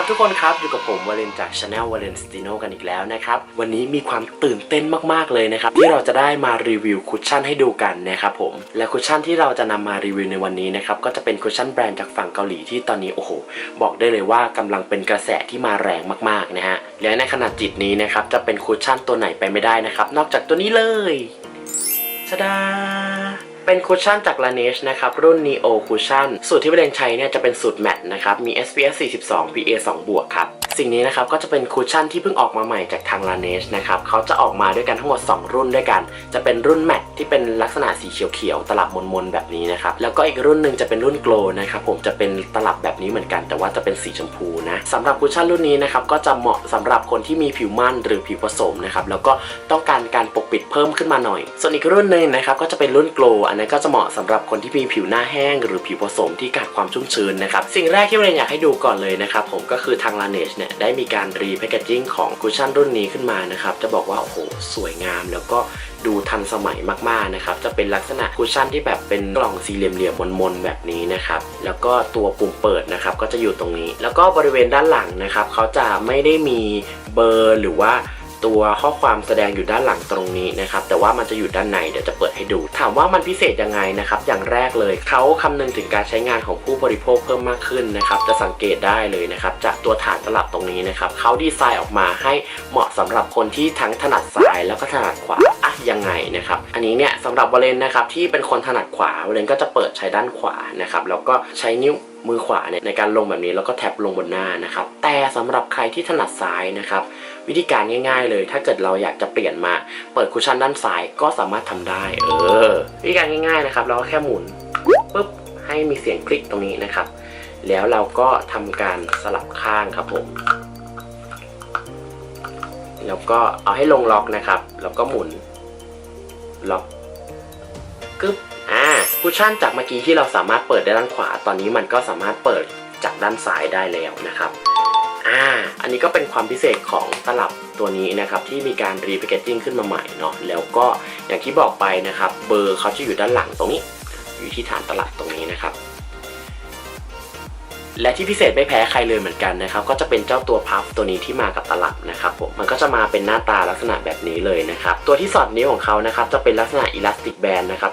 ครับทุกคนครับอยู่กับผมวาเลนจากช anel วาเลนสติโนกันอีกแล้วนะครับ วันนี้มีความตื่นเต้นมากๆเลยนะครับ ที่เราจะได้มารีวิวคุชชั่นให้ดูกันนะครับผมและคุชชั่นที่เราจะนำมารีวิวในวันนี้นะครับก็จะเป็นคุชชั่นแบรนด์จากฝั่งเกาหลีที่ตอนนี้โอ้โห บอกได้เลยว่ากำลังเป็นกระแสที่มาแรงมากๆนะฮะและในขณะจิตนี้นะครับจะเป็นคุชชั่นตัวไหนไปไม่ได้นะครับนอกจากตัวนี้เลยชดา เป็นคุชชั่นจาก Laneige นะครับ รุ่น Neo Cushion สูตรที่ประเด็นใช้เนี่ยจะเป็นสูตรแมตนะครับ มี SPF 42 PA 2บวกครับ สิ่งนี้นะครับก็จะเป็นคุชชั่นที่เพิ่งออกมาใหม่จากทาง Laneige นะครับเขาจะออกมาด้วยกันทั้งหมด 2 รุ่นด้วยกัน จะเป็นรุ่นแมตที่เป็นลักษณะสีเขียวๆตลับมนๆแบบนี้นะครับ แล้วก็อีกรุ่นหนึ่งจะเป็นรุ่นโกลนะครับผมจะเป็นตลับแบบนี้เหมือนกัน แต่ว่าจะเป็นสีชมพูนะสำหรับคุชชั่นรุ่นนี้นะครับก็จะเหมาะสำหรับคนที่มีผิวมันหรือผิวผสมนะครับแล้วก็ต้องการการปกปิดเพิ่มขึ้นมาหน่อย ส่วนอีกรุ่นหนึ่งนะครับก็จะเป็นรุ่นโกลอันนั้นก็จะเหมาะสำหรับคนที่มีผิวหน้าแห้ง หรือผิวผสมที่ขาดความชุ่มชื้นนะครับสิ่งแรกที่เราอยากให้ดูก่อนเลยนะครับผมก็คือทาง Laneige เนี่ยได้มีการรีแพคเกจจิ้งของคุชชั่นรุ่นนี้ขึ้นมานะครับจะบอกว่าโอ้โหสวยงามแล้วก็ดูทันสมัยมากๆนะครับจะเป็นลักษณะคุชชั่นที่แบบเป็นกล่องสี่เหลี่ยมๆมนๆแบบนี้นะครับแล้วก็ตัวปุ่มเปิดนะครับก็จะอยู่ตรงนี้ แล้วก็บริเวณด้านหลังนะครับเขาจะไม่ได้มีเบอร์หรือว่า ตัวข้อความแสดงอยู่ด้านหลังตรงนี้นะครับแต่ว่ามันจะอยู่ด้านในเดี๋ยวจะเปิดให้ดู ถามว่ามันพิเศษยังไงนะครับอย่างแรกเลยเขาคำนึงถึงการใช้งานของผู้บริโภคเพิ่มมากขึ้นนะครับจะสังเกตได้เลยนะครับจากตัวฐานตลับตรงนี้นะครับเขาดีไซน์ออกมาให้เหมาะสำหรับคนที่ทั้งถนัดซ้ายแล้วก็ถนัดขวาอะยังไงนะครับอันนี้เนี่ยสำหรับวาเลนนะครับที่เป็นคนถนัดขวาวาเลนก็จะเปิดใช้ด้านขวานะครับแล้วก็ใช้นิ้ว มือขวาเนี่ยในการลงแบบนี้แล้วก็แท็บลงบนหน้านะครับ แต่สำหรับใครที่ถนัดซ้ายนะครับ วิธีการง่าย ๆ เลย ถ้าเกิดเราอยากจะเปลี่ยนมา เปิดคุชชั่นด้านซ้ายก็สามารถทำได้ เออ วิธีการง่ายๆนะครับ เราก็แค่หมุนปุ๊บให้มีเสียงคลิกตรงนี้นะครับ แล้วเราก็ทำการสลับข้างครับผมแล้วก็เอาให้ลงล็อกนะครับ แล้วก็หมุนล็อก คุชชั่นจากเมื่อกี้ที่เราสามารถเปิดได้ด้านขวา ตอนนี้มันก็สามารถเปิดจากด้านซ้ายได้แล้วนะครับอ่าอันนี้ก็เป็นความพิเศษของตลับตัวนี้นะครับที่มีการรีแพคเกจจิ้งขึ้นมาใหม่เนาะแล้วก็อย่างที่บอกไปนะครับ เบอร์เขาจะอยู่ด้านหลังตรงนี้ อยู่ที่ฐานตลับตรงนี้นะครับ และที่พิเศษไม่แพ้ใครเลยเหมือนกันนะครับ ก็จะเป็นเจ้าตัวพัฟตัวนี้ที่มากับตลับนะครับผมมันก็จะมาเป็นหน้าตาลักษณะแบบนี้เลยนะครับ ตัวที่สอดนิ้วของเขานะครับจะเป็นลักษณะอิลาสติกแบบ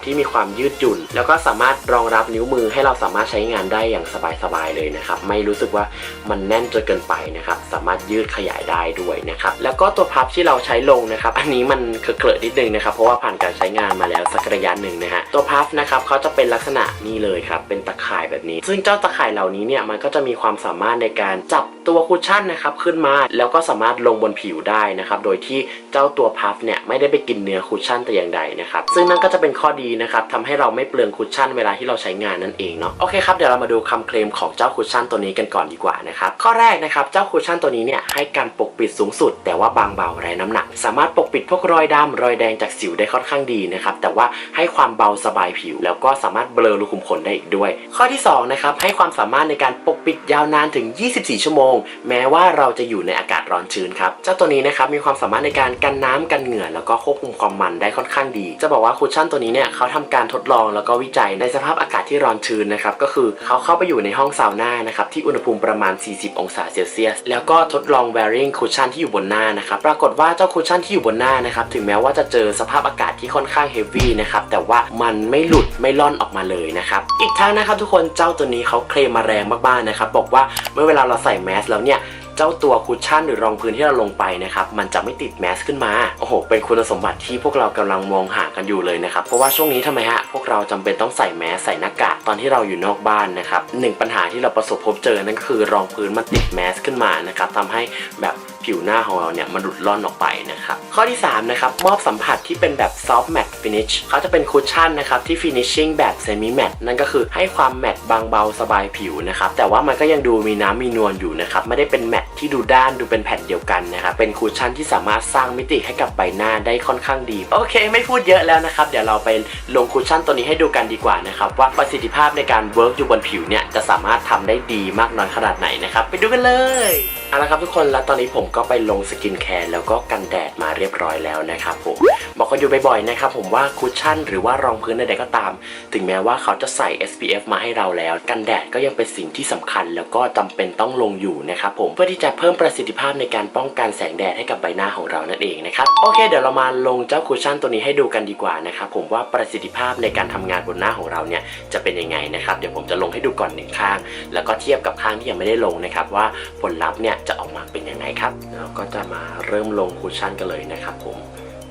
ที่มีความยืดหยุ่น แล้วก็สามารถรองรับนิ้วมือให้เราสามารถใช้งานได้อย่างสบายๆเลยนะครับ ไม่รู้สึกว่ามันแน่นจนเกินไปนะครับ สามารถยืดขยายได้ด้วยนะครับ แล้วก็ตัวพับที่เราใช้ลงนะครับ อันนี้มันเกลอะนิดนึงนะครับ เพราะว่าผ่านการใช้งานมาแล้วสักระยะหนึ่งนะฮะ ตัวพับนะครับเขาจะเป็นลักษณะนี้เลยครับ เป็นตะข่ายแบบนี้ ซึ่งเจ้าตะข่ายเหล่านี้เนี่ยมันก็จะมีความสามารถในการจับตัวคุชชั่นนะครับขึ้นมา แล้วก็สามารถลงบนผิวได้นะครับ โดยที่เจ้าตัวพัฟเนี่ยไม่ได้ไปกินเนื้อคุชชั่นแต่อย่างใดนะครับ ซึ่งนั่นก็จะเป็นข้อดีนะครับทำให้เราไม่เปลืองคุชชั่นเวลาที่เราใช้งานนั่นเองเนาะโอเคครับเดี๋ยวเรามาดูคำเคลมของเจ้าคุชชั่นตัวนี้กันก่อนดีกว่านะครับข้อแรกนะครับเจ้าคุชชั่นตัวนี้เนี่ยให้การปกปิดสูงสุด แต่ว่าบางเบาไร้น้ำหนัก สามารถปกปิดพวกรอยดำรอยแดงจากสิวได้ค่อนข้างดีนะครับแต่ว่าให้ความเบาสบายผิว แล้วก็สามารถเบลอรูขุมขนได้อีกด้วย ข้อที่สองนะครับให้ความสามารถในการปกปิดยาวนานถึง 24 ชั่วโมง แม้ว่าเราจะอยู่ในอากาศร้อนชื้นครับเจ้าตัวนี้นะครับมีความสามารถในการกันน้ำกันเหงื่อแล้วก็ควบคุมความมันได้ค่อนข้างดี จะบอกว่าคุชชั่นตัวนี้เนี่ยเขาาทำการทดลองแล้วก็วิจัยในสภาพอากาศที่ร้อนชื้นนะครับ ก็คือเขาเข้าไปอยู่ในห้องซาวน่านะครับที่อุณหภูมิประมาณ 40 องศาเซลเซียส แล้วก็ทดลอง wearing คุชชั่นที่อยู่บนหน้านะครับ ปรากฏว่าเจ้าคุชชั่นที่อยู่บนหน้านะครับถึงแม้ว่าจะเจอสภาพอากาศที่ค่อนข้างเฮฟวี่นะครับแต่ว่ามันไม่หลุดไม่ล่อนออกมาเลยนะครับ อีกทั้งนะครับทุกคนเจ้าตัวนี้เขาเคลมมาแรงมากๆนะครับบอกว่าเมื่อเวลาเราใส่แมสแล้วเนี่ย เจ้าตัวคุชชั่นหรือรองพื้นที่เราลงไปนะครับมันจะไม่ติดแมสขึ้นมาโอ้โหเป็นคุณสมบัติที่พวกเรากำลังมองหากันอยู่เลยนะครับเพราะว่าช่วงนี้ทำไมฮะพวกเราจำเป็นต้องใส่แมสใส่หน้ากากตอนที่เราอยู่นอกบ้านนะครับหนึ่งปัญหาที่เราประสบพบเจอนั่นก็คือรองพื้นมันติดแมสขึ้นมานะครับทำให้แบบ ผิวหน้าของเราเนี่ยมันหลุดล่อนออกไปนะครับข้อที่3นะครับมอบสัมผัสที่เป็นแบบ soft matte finish เขาจะเป็นคุชชั่นนะครับที่ finishing แบบ semi matte นั่นก็คือให้ความแมตต์บางเบาสบายผิวนะครับแต่ว่ามันก็ยังดูมีน้ำมีนวลอยู่นะครับไม่ได้เป็นแมตต์ที่ดูด้านดูเป็นแผ่นเดียวกันนะครับเป็นคุชชั่นที่สามารถสร้างมิติให้กับใบหน้าได้ค่อนข้างดี โอเค ไม่พูดเยอะแล้วนะครับเดี๋ยวเราไปลงคุชชั่นตัวนี้ให้ดูกันดีกว่านะครับว่าประสิทธิภาพในการเวิร์กอยู่บนผิวเนี่ยจะสามารถทำได้ดีมากน้อยขนาดไหนนะครับไปดูกันเลย เอาละครับทุกคนแล้วตอนนี้ผมก็ไปลงสกินแคร์แล้วก็กันแดดมาเรียบร้อยแล้วนะครับผมบอกกันอยู่บ่อยๆนะครับผมว่าคุชชั่นหรือว่ารองพื้นใดๆก็ตาม ถึงแม้ว่าเขาจะใส่ SPF มาให้เราแล้ว กันแดดก็ยังเป็นสิ่งที่สำคัญ แล้วก็จำเป็นต้องลงอยู่นะครับผมเพื่อที่จะเพิ่มประสิทธิภาพในการป้องกันแสงแดดให้กับใบหน้าของเรานั่นเองนะครับโอเคเดี๋ยวเรามาลงเจ้าคุชชั่นตัวนี้ให้ดูกันดีกว่านะครับผมว่าประสิทธิภาพในการทำงานบนหน้าของเราเนี่ยจะเป็นยังไงนะครับเดี๋ยวผมจะลงให้ดูก่อนหนึ่งข้าง แล้วก็เทียบกับข้างที่ยังไม่ได้ลงนะครับว่าผลลัพธ์เนี่ยจะออกมาเป็นยังไงครับเราก็จะมาเริ่มลงคุชชั่นกันเลยนะครับผม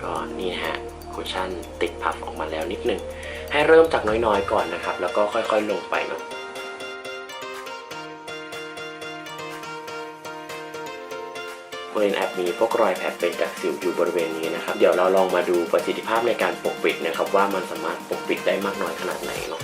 ก็นี่ฮะคุชชั่นติดพับออกมาแล้วนิดนึง ให้เริ่มจากน้อยๆก่อนนะครับ แล้วก็ค่อยๆลงไปเนาะบริเวณแอบมีพวกรอยแผลเป็นจากสิวอยู่บริเวณนี้นะครับ เดี๋ยวเราลองมาดูประสิทธิภาพในการปกปิดนะครับ ว่ามันสามารถปกปิดได้มากน้อยขนาดไหนเนาะ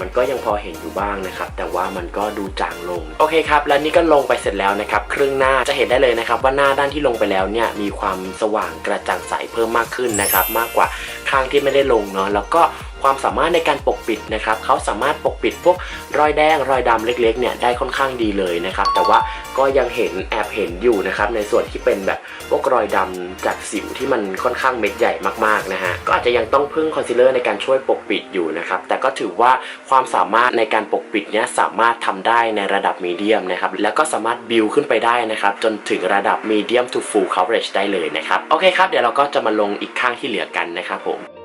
มันก็ยังพอเห็นอยู่บ้างนะครับ แต่ว่ามันก็ดูจางลง โอเคครับ และนี่ก็ลงไปเสร็จแล้วนะครับ ครึ่งหน้าจะเห็นได้เลยนะครับ ว่าหน้าด้านที่ลงไปแล้วเนี่ยมีความสว่างกระจ่างใสเพิ่มมากขึ้นนะครับ มากกว่าข้างที่ไม่ได้ลงเนาะ แล้วก็ ความสามารถในการปกปิดนะครับเขาสามารถปกปิดพวกรอยแดงรอยดำเล็กๆเนี่ยได้ค่อนข้างดีเลยนะครับ แต่ว่าก็ยังเห็นแอบเห็นอยู่นะครับในส่วนที่เป็นแบบพวกรอยดำจากสิวที่มันค่อนข้างเม็ดใหญ่มากๆนะฮะก็อาจจะยังต้องพึ่งคอนซีลเลอร์ในการช่วยปกปิดอยู่นะครับแต่ก็ถือว่าความสามารถในการปกปิดเนี่ยสามารถทำได้ในระดับมีเดียมนะครับแล้วก็สามารถบิวขึ้นไปได้นะครับจนถึงระดับมีเดียม to full coverage ได้เลยนะครับโอเคครับเดี๋ยวเราก็จะมาลงอีกข้างที่เหลือกันนะครับผม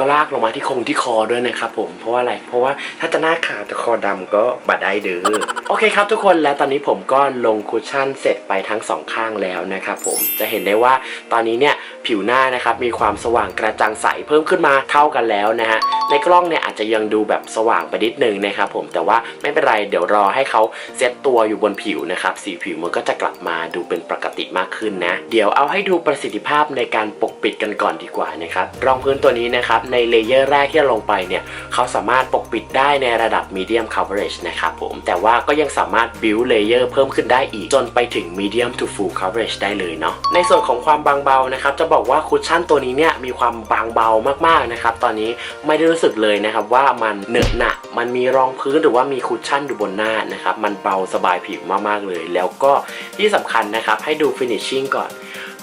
ก็ลากลงมาที่คงที่คอด้วยนะครับผมเพราะว่าอะไรเพราะว่าถ้าจะหน้าขาวแต่คอดำก็บัดได้เด้อโอเคครับทุกคนและตอนนี้ผมก็ลงคุชชั่นเสร็จไปทั้งสองข้างแล้วนะครับผมจะเห็นได้ว่าตอนนี้เนี่ย ผิวหน้านะครับมีความสว่างกระจ่างใสเพิ่มขึ้นมาเท่ากันแล้วนะฮะในกล้องเนี่ยอาจจะยังดูแบบสว่างไปนิดนึงนะครับผมแต่ว่าไม่เป็นไรเดี๋ยวรอให้เขาเซตตัวอยู่บนผิวนะครับสีผิวมันก็จะกลับมาดูเป็นปกติมากขึ้นนะเดี๋ยวเอาให้ดูประสิทธิภาพในการปกปิดกันก่อนดีกว่านะครับรองพื้นตัวนี้นะครับในเลเยอร์แรกที่ลงไปเนี่ยเขาสามารถปกปิดได้ในระดับ medium coverage นะครับผมแต่ว่าก็ยังสามารถ build layer เพิ่มขึ้นได้อีกจนไปถึง medium to full coverage ได้เลยเนาะในส่วนของความบางเบานะครับจะบอกว่าคุชชั่นตัวนี้เนี่ยมีความบางเบามากๆนะครับตอนนี้ไม่ได้รู้สึกเลยนะครับว่ามันเหนอะหนะมันมีรองพื้นหรือว่ามีคุชชั่นอยู่บนหน้านะครับมันเบาสบายผิวมากๆเลย แล้วก็ที่สำคัญนะครับให้ดู finishing ก่อน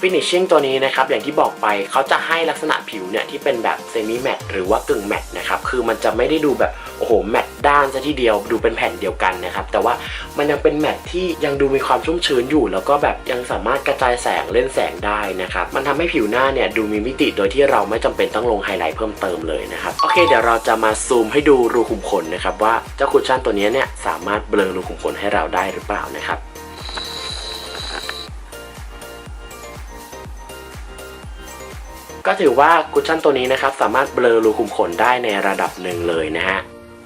finishing ตัวนี้นะครับอย่างที่บอกไปเขาจะให้ลักษณะผิวเนี่ยที่เป็นแบบเซมิแมตหรือว่ากึ่งแมตนะครับคือมันจะไม่ได้ดูแบบ โอ้โหแมตต์ด้านซะทีเดียวดูเป็นแผ่นเดียวกันนะครับ แต่ว่ามันยังเป็นแมตต์ที่ยังดูมีความชุ่มชื้นอยู่ แล้วก็แบบยังสามารถกระจายแสงเล่นแสงได้นะครับ มันทำให้ผิวหน้าเนี่ยดูมีมิติโดยที่เราไม่จำเป็นต้องลงไฮไลท์เพิ่มเติมเลยนะครับ โอเคเดี๋ยวเราจะมาซูมให้ดูรูขุมขนนะครับว่าเจ้าคุชชั่นตัวนี้เนี่ยสามารถเบลอรูขุมขนให้เราได้หรือเปล่านะครับก็ถือว่าคุชชั่นตัวนี้นะครับสามารถเบลอรูขุมขนได้ในระดับหนึ่งเลยนะฮะ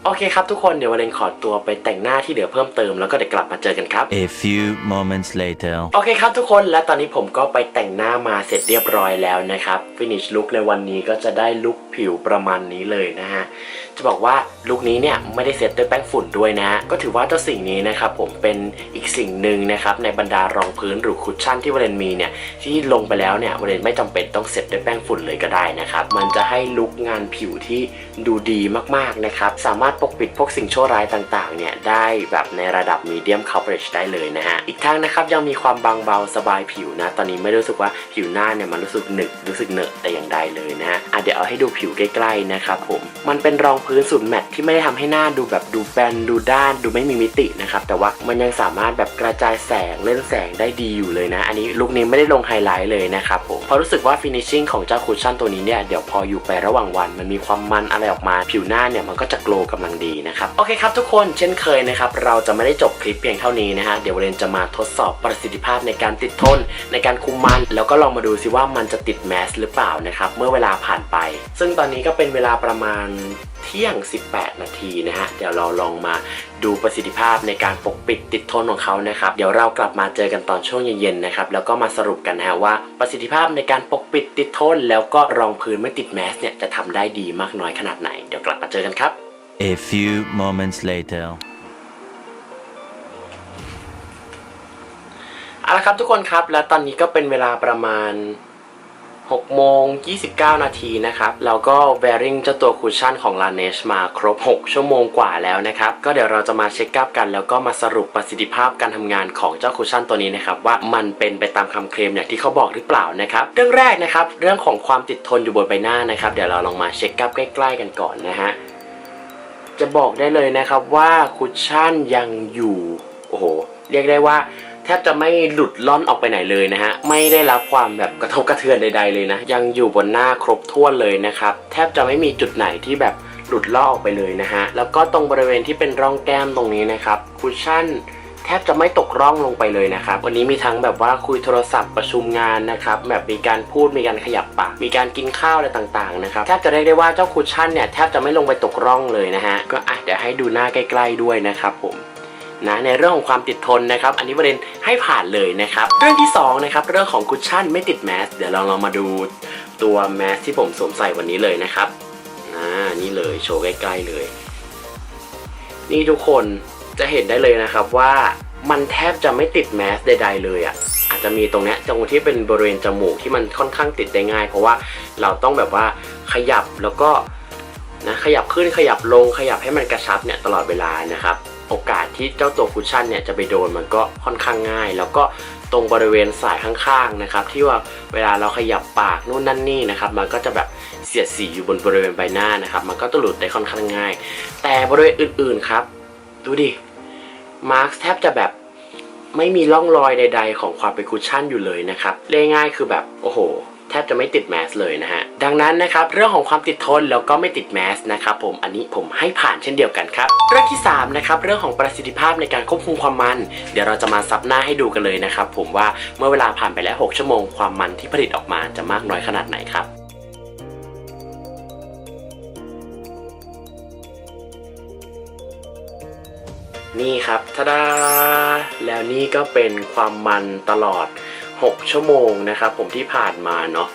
โอเคครับทุกคนเดี๋ยววันเลนขอตัวไปแต่งหน้าที่เหลือเพิ่มเติมแล้วก็เดี๋ยวกลับมาเจอกันครับ A few moments later. โอเคครับทุกคนและตอนนี้ผมก็ไปแต่งหน้ามาเสร็จเรียบร้อยแล้วนะครับฟินิชลุคในวันนี้ก็จะได้ลุคผิวประมาณนี้เลยนะฮะจะบอกว่า ลุคนี้เนี่ยไม่ได้เซตด้วยแป้งฝุ่นด้วยนะ ก็ถือว่าเจ้าสิ่งนี้นะครับผมเป็นอีกสิ่งหนึ่งนะครับในบรรดารองพื้นหรือคุชชั่นที่วาเลนมีเนี่ยที่ลงไปแล้วเนี่ยวาเลนไม่จำเป็นต้องเซตด้วยแป้งฝุ่นเลยก็ได้นะครับมันจะให้ลุคงานผิวที่ดูดีมากๆนะครับสามารถปกปิดพวกสิ่งชั่วร้ายต่างๆเนี่ยได้แบบในระดับ medium coverage ได้เลยนะฮะอีกทั้งนะครับยังมีความบางเบาสบายผิวนะ ตอนนี้ไม่รู้สึกว่าผิวหน้าเนี่ยมันรู้สึกหนึบรู้สึกเหนอะแต่อย่างใดเลยนะฮะเดี๋ยวเอาให้ดูผิวใกล้ๆนะครับผมมันเป็นรองพื้นสูนย์แมตที่ไม่ได้ทำให้หน้าดูแบบดูแบนดูด้านดูไม่มีมิตินะครับแต่ว่ามันยังสามารถแบบกระจายแสงเล่นแสงได้ดีอยู่เลยนะ อันนี้ลุคนี้ไม่ได้ลงไฮไลท์เลยนะครับผมเพราะรู้สึกว่า finishing ของเจ้าคุชชั่นตัวนี้เนี่ยเดี๋ยวพออยู่ไประหว่างวัน มันมีความมันอะไรออกมาผิวหน้าเนี่ยมันก็จะโกลว์กำลังดีนะครับโอเคครับทุกคนเช่นเคยนะครับเราจะไม่ได้จบคลิปเพียงเท่านี้นะฮะเดี๋ยวเรนจะมาทดสอบประสิทธิภาพในการติดทน ในการคุมมัน แล้วก็ลองมาดูซิว่ามันจะติดแมสหรือเปล่านะครับเมื่อเวลาผ่านไป ซึ่งตอนนี้ก็เป็นเวลาประมาณ ที่ยง 18 นาทีนะฮะ เดี๋ยวเราลองมาดูประสิทธิภาพในการปกปิดติดทนของเขานะครับ เดี๋ยวเรากลับมาเจอกันตอนช่วงเย็นๆนะครับ แล้วก็มาสรุปกันนะฮะว่าประสิทธิภาพในการปกปิดติดทน แล้วก็รองพื้นไม่ติดแมสเนี่ยจะทำได้ดีมากน้อยขนาดไหน เดี๋ยวกลับมาเจอกันครับ A few moments later. เอาละครับทุกคนครับ และตอนนี้ก็เป็นเวลาประมาณ 6โมง29 นาทีนะครับแล้วก็ wearing เจ้าตัวคุชชั่นของ Laneige มาครบ 6 ชั่วโมงกว่าแล้วนะครับ ก็เดี๋ยวเราจะมาเช็คอัพกัน แล้วก็มาสรุปประสิทธิภาพการทำงานของเจ้าคุชชั่นตัวนี้นะครับ ว่ามันเป็นไปตามคำเคลมอย่างที่เขาบอกหรือเปล่านะครับ เรื่องแรกนะครับ เรื่องของความติดทนอยู่บนใบหน้านะครับ เดี๋ยวเราลองมาเช็คอัพใกล้ ๆ กันก่อนนะฮะจะบอกได้เลยนะครับว่าคุชชั่นยังอยู่โอ้โหเรียกได้ว่า แทบจะไม่หลุดล่อนออกไปไหนเลยนะฮะ ไม่ได้รับความแบบกระทบกระเทือนใด ๆ เลยนะ ยังอยู่บนหน้าครบถ้วนเลยนะครับ แทบจะไม่มีจุดไหนที่แบบหลุดล่อออกไปเลยนะฮะ แล้วก็ตรงบริเวณที่เป็นร่องแก้มตรงนี้นะครับ คุชชั่นแทบจะไม่ตกร่องลงไปเลยนะครับ วันนี้มีทั้งแบบว่าคุยโทรศัพท์ประชุมงานนะครับ แบบมีการพูดมีการขยับปาก มีการกินข้าวอะไรต่างๆนะครับ แทบจะเรียกได้ว่าเจ้าคุชชั่นเนี่ยแทบจะไม่ลงไปตกร่องเลยนะฮะ ก็อะเดี๋ยวให้ดูหน้าใกล้ ๆด้วยนะครับผม นะในเรื่องของความติดทนนะครับอันนี้ประเด็นให้ผ่านเลยนะครับเรื่องที่สองนะครับเรื่องของคุชชั่นไม่ติดแมสเดี๋ยวเราลองมาดูตัวแมสที่ผมสวมใส่วันนี้เลยนะครับอ่านี่เลยโชว์ใกล้ๆเลย นี่ทุกคนจะเห็นได้เลยนะครับว่ามันแทบจะไม่ติดแมสใดๆเลยอะ่ะอาจจะมีตรงเนี้ยตรงที่เป็นบริเวณจมูกที่มันค่อนข้างติดได้ง่าย เพราะว่าเราต้องแบบว่าขยับแล้วก็นะขยับขึ้นขยับลงขยับให้มันกระชับเนี่ยตลอดเวลานะครับ โอกาสที่เจ้าตัวคุชชั่นเนี่ยจะไปโดนมันก็ค่อนข้างง่าย แล้วก็ตรงบริเวณสายข้างๆนะครับที่ว่าเวลาเราขยับปากนู่นนั่นนี่นะครับมันก็จะแบบเสียดสีอยู่บนบริเวณใบหน้านะครับมันก็จะหลุดได้ค่อนข้างง่าย แต่บริเวณอื่นๆครับดูดิมาร์คแทบจะแบบไม่มีร่องรอยใด ๆ ของความเป็นคุชชั่นอยู่เลยนะครับเรียง่ายคือแบบโอ้โห แทบจะไม่ติดแมสเลยนะฮะ ดังนั้นนะครับเรื่องของความติดทนแล้วก็ไม่ติดแมสนะครับผมอันนี้ผมให้ผ่านเช่นเดียวกันครับเรื่องที่3นะครับเรื่องของประสิทธิภาพในการควบคุมความมัน เดี๋ยวเราจะมาซับหน้าให้ดูกันเลยนะครับผมว่าเมื่อเวลาผ่านไปแล้ว 6 ชั่วโมงความมันที่ผลิตออกมาจะมากน้อยขนาดไหนครับนี่ครับทาดาแล้วนี่ก็เป็นความมันตลอด 6 ชั่วโมงนะครับผมที่ผ่านมาเนาะ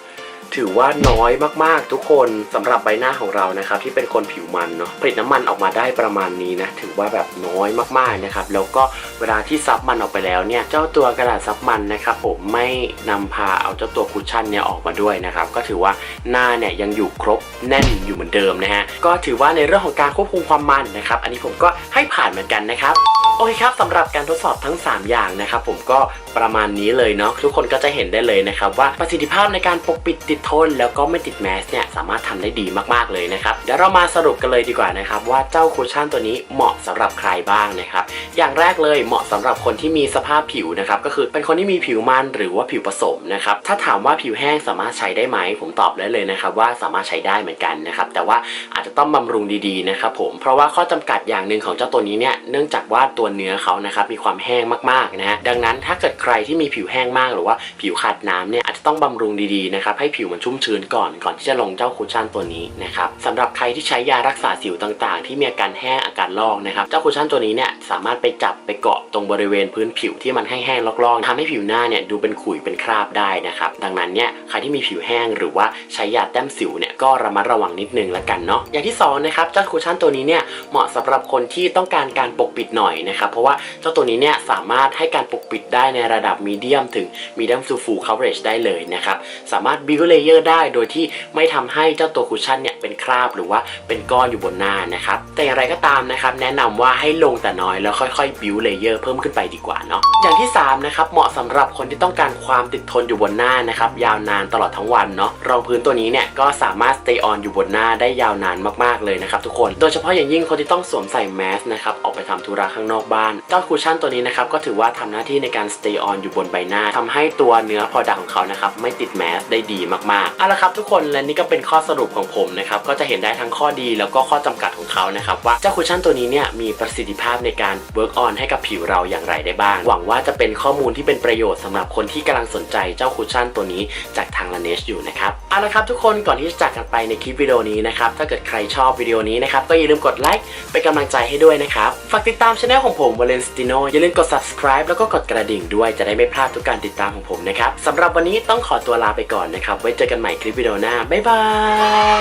ถือว่าน้อยมากๆทุกคนสำหรับใบหน้าของเรานะครับที่เป็นคนผิวมันเนาะผลิตน้ำมันออกมาได้ประมาณนี้นะถือว่าแบบน้อยมากๆนะครับแล้วก็เวลาที่ซับมันออกไปแล้วเนี่ยเจ้าตัวกระดาษซับมันนะครับผมไม่นำพาเอาเจ้าตัวคุชชั่นเนี่ยออกมาด้วยนะครับก็ถือว่าหน้าเนี่ยยังอยู่ครบแน่นอยู่เหมือนเดิมนะฮะก็ถือว่าในเรื่องของการควบคุมความมันนะครับอันนี้ผมก็ให้ผ่านเหมือนกันนะครับ โอเคครับสำหรับการทดสอบทั้ง 3 อย่างนะครับผมก็ประมาณนี้เลยเนาะทุกคนก็จะเห็นได้เลยนะครับว่าประสิทธิภาพในการปกปิดติดทน แล้วก็ไม่ติดแมสเนี่ยสามารถทำได้ดีมากๆเลยนะครับเดี๋ยวเรามาสรุปกันเลยดีกว่านะครับว่าเจ้าคุชชั่นตัวนี้เหมาะสำหรับใครบ้างนะครับอย่างแรกเลยเหมาะสำหรับคนที่มีสภาพผิวนะครับก็คือเป็นคนที่มีผิวมันหรือว่าผิวผสมนะครับถ้าถามว่าผิวแห้งสามารถใช้ได้ไหม ผมตอบได้เลยนะครับว่าสามารถใช้ได้เหมือนกันนะครับแต่ว่าอาจจะต้องบำรุงดีๆนะครับผมเพราะว่าข้อจำกัดอย่างหนึ่งของเจ้าตัวนี้เนี่ยเนื่องจากว่าตัวเนื้อเขานะครับมีความแห้งมากๆนะฮะดังนั้นถ้าเกิดใครที่มีผิวแห้งมากหรือว่าผิวขาดน้ำเนี่ยอาจจะต้องบำรุงดีๆนะครับให้ผิวมันชุ่มชื้นก่อนก่อนที่จะลงเจ้าคุชชั่นตัวนี้นะครับสำหรับใครที่ใช้ยารักษาสิวต่างๆ ที่มีอาการแห้งอาการลอกนะครับเจ้าคุชชั่นตัวนี้เนี่ยสามารถไปจับไปเกาะตรงบริเวณพื้นผิวที่มันแห้งๆลอกๆทำให้ผิวหน้าเนี่ยดูเป็นขุยเป็นคราบได้นะครับดังนั้นเนี่ยใครที่มีผิวแห้งหรือว่าใช้ยาแต้มสิวเนี่ยก็ระมัดระวังนิดนึงละกันเนาะอย่างที่สองนะครับเจ้าคุชชั่นตัวนี้เนี่ยเหมาะสำหรับคนที่ต้องการการปกปิดหน่อยนะครับ เพราะว่าเจ้าตัวนี้เนี่ยสามารถให้การปกปิดได้ในระดับมีเดียมถึงมีเดียมซูฟู coverage ได้เลยนะครับ สามารถ build layer ได้โดยที่ไม่ทำให้เจ้าตัวคุชชั่นเนี่ยเป็นคราบหรือว่าเป็นก้อนอยู่บนหน้านะครับ แต่อย่างไรก็ตามนะครับ แนะนำว่าให้ลงแต่น้อยแล้วค่อยๆ build layer เพิ่มขึ้นไปดีกว่าเนาะอย่างที่สามนะครับเหมาะสำหรับคนที่ต้องการความติดทนอยู่บนหน้านะครับยาวนานตลอดทั้งวันเนาะรองพื้นตัวนี้เนี่ยก็สามารถ stay on อยู่บนหน้าได้ยาวนานมากๆเลยนะครับทุกคน โดยเฉพาะอย่างยิ่งคนที่ต้องสวมใส่แมสนะครับออกไปทำธุระข้างนอกบ้านเจ้าคุชชั่นตัวนี้นะครับก็ถือว่าทำหน้าที่ในการ stay on อยู่บนใบหน้าทำให้ตัวเนื้อพอดักของเขานะครับไม่ติดแมสได้ดีมากๆเอาละครับทุกคนและนี่ก็เป็นข้อสรุปของผมนะครับก็จะเห็นได้ทั้งข้อดีแล้วก็ข้อจำกัดของเขานะครับว่าเจ้าคุชชั่นตัวนี้เนี่ยมีประสิทธิภาพในการ work on ให้กับผิวเราอย่างไรได้บ้าง หวังว่าจะเป็นข้อมูลที่เป็นประโยชน์สำหรับคนที่กำลังสนใจเจ้าคุชชั่นตัวนี้จากทาง Laneige อยู่นะครับเอาละครับทุกคนก่อนที่จะจากกันไปในคลิปวิดีโอนี้นะครับถ้าเกิดใครชอบวิดีโอนี้นะครับก็อย่าลืมกดไลค์เป็นกำลังใจให้ด้วยนะครับฝากติดตามช anel ของผมวาเลนสติโนอย่าลืมกด subscribe แล้วก็กดกระดิ่งด้วยจะได้ไม่พลาดทุกการติดตามของผมนะครับสำหรับวันนี้ต้องขอตัวลาไปก่อนนะครับ ไว้เจอกันใหม่คลิปวิดีโอหน้าบ๊ายบา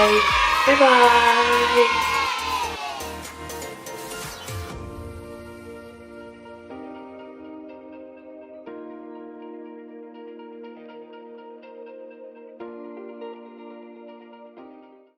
ยบ๊ายบาย